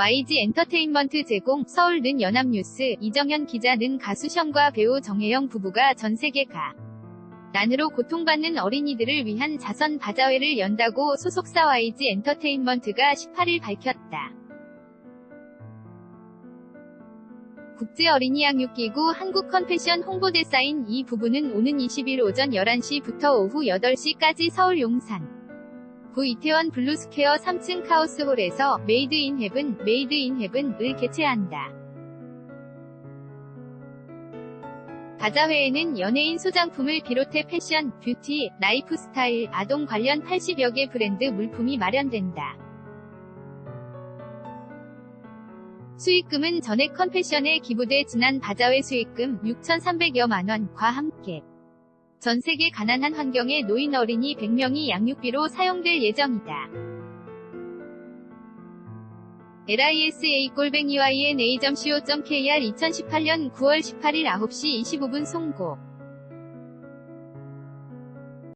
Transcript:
YG 엔터테인먼트 제공 서울 는 연합뉴스 이정현 기자 는 가수 션과 배우 정혜영 부부가 전 세계 가 난으로 고통받는 어린이들을 위한 자선 바자회를 연다고 소속사 YG 엔터테인먼트가 18일 밝혔다. 국제어린이양육기구 한국컴패션 홍보대사인 이 부부는 오는 20일 오전 11시부터 오후 8시까지 서울 용산 구 이태원 블루스퀘어 3층 카오스홀에서 메이드 인 헤븐, 메이드 인 헤븐을 개최한다. 바자회에는 연예인 소장품을 비롯해 패션, 뷰티, 라이프 스타일, 아동 관련 80여 개 브랜드 물품이 마련된다. 수익금은 전액 컨패션에 기부돼 지난 바자회 수익금 6,300여만 원과 함께 전 세계 가난한 환경에 노인 어린이 100명이 양육비로 사용될 예정이다. lisa-ina.co.kr 2018년 9월 18일 9시 25분 송고